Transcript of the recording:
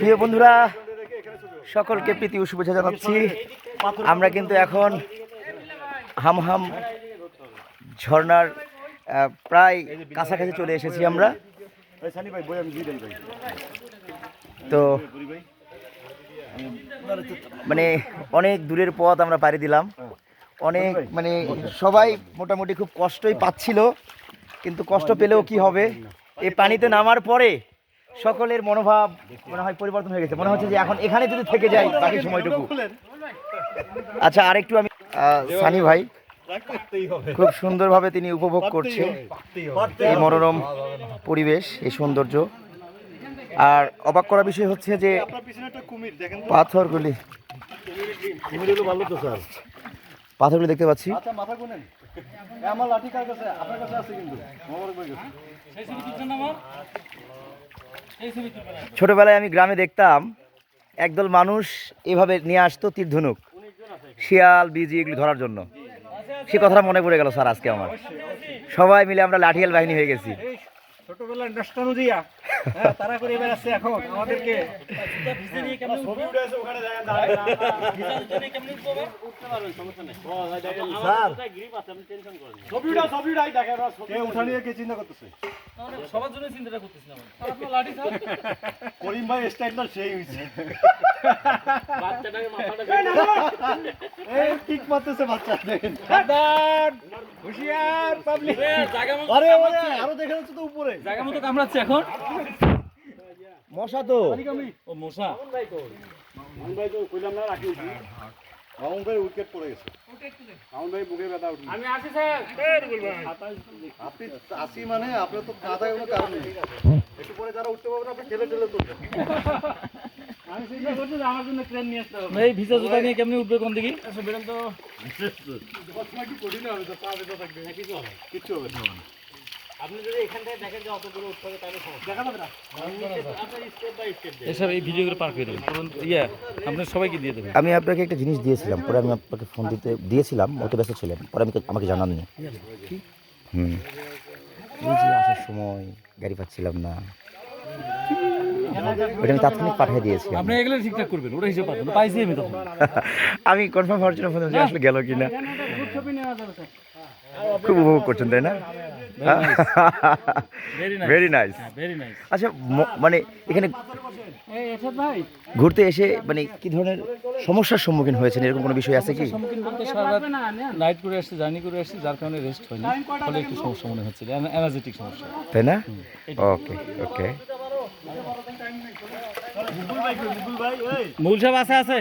প্রিয় বন্ধুরা সকলকে প্রীতি ও শুভেচ্ছা জানাচ্ছি। আমরা কিন্তু এখন হামহাম ঝর্ণার আহ, প্রায় কাছাকাছি চলে এসেছি আমরা। তো মানে অনেক দূরের পথ আমরা পাড়ি দিলাম। অনেক মানে সবাই মোটামুটি খুব কষ্টই পাচ্ছিল কিন্তু কষ্ট পেলেও কি হবে? এই পানিতে নামার পরে সকলের মনোভাব মনে হয় পরিবর্তন হয়ে গেছে। মনে হচ্ছে যে এখন এখানে যদি থেকে যাই বাকি সময়টুকু। আচ্ছা আরেকটু আমি সানি ভাই, খুব সুন্দরভাবে তিনি উপভোগ করছে এই মনোরম পরিবেশ, এই সৌন্দর্য। আর অবাক করা বিষয় হচ্ছে যে পাথরগুলি পাথরগুলি দেখতে পাচ্ছি। আমার লাঠি কার কাছে? আপনার কাছে আছে কিন্তু। আমার? বই গেছে ছোটবেলায় আমি গ্রামে দেখতাম একদল মানুষ এভাবে নিয়ে আসতো তীর ধনুক। শিয়াল বিজি এগুলি ধরার জন্য। সে কথাটা মনে পড়ে গেল স্যার আজকে আমার। সবাই মিলে আমরা লাঠিয়াল বাহিনী হয়ে গেছি। ছোটবেলায় হ্যাঁ তারা করে এবার আসছে এখন আমাদেরকে। কে উঠা নিয়ে কে চিন্তা করতেছে ভাই বাচ্চাটাকে মাথাটা এই কিক মারতেছে বাচ্চা দেখেন হুশিয়ার পাবলিক জায়গা মতো আরে আরে আরও দেখে যাচ্ছে তো উপরে। জায়গা মতো কামড়াচ্ছে এখন। মশা তো। ও মশা। রাউন ভাই উইকেট পড়ে গেছে। রাউন ভাই বুকে ব্যথা উঠল। আমি আসি স্যার। আপনি আসি মানে আপনার তো কাঁথায় কোনো কারণ নেই। একটু পরে যারা উঠতে পারবেন আপনি ঠেলে ঠেলে তুলবেন। আমি চিন্তা করছি যে আমার জন্য ট্রেন নিয়ে আসতে হবে। এই ভিজা জুতা নিয়ে কেমনি উঠবে কোন দিকে? আচ্ছা বেরোন তো। কিচ্ছু হবে না। আপনি যদি এখান থেকে দেখেন যে অত উঠতে হবে তাহলে দেখা যাবে না। আপনার স্টেপ বাই স্টেপ এসব এই ভিডিওগুলো পার করে দেবেন। ইয়া আপনি সবাইকে দিয়ে দেবেন। আমি আপনাকে একটা জিনিস দিয়েছিলাম পরে আমি আপনাকে ফোন দিতে দিয়েছিলাম অত ব্যস্ত ছিলেন পরে আমি আমাকে জানাননি। হুম। এই আসার সময় গাড়ি পাচ্ছিলাম না। ওটা আমি তাৎক্ষণিক পাঠিয়ে দিয়েছিলাম আপনি এগুলো ঠিকঠাক করবেন ওটা হিসেবে পাবেন পাইছি আমি তখন। আমি কনফার্ম হওয়ার জন্য ফোন দিয়েছি, আসলে গেল কিনা। খুব উপভোগ করছেন তাই না? ভেরি নাইস নাইস আচ্ছা ম- মানে এখানে ঘুরতে এসে মানে কি ধরনের সমস্যার সম্মুখীন হয়েছেন? এরকম কোনো বিষয় আছে কি? নাইট করে আসছি জার্নি করে আসছি যার কারণে রেস্ট হয়নি। ফলে একটু সমস্যা মনে হচ্ছিল এনার্জেটিক সমস্যা। তাই না? ওকে ওকে মুকুল ভাই মূল সব আছে আছে।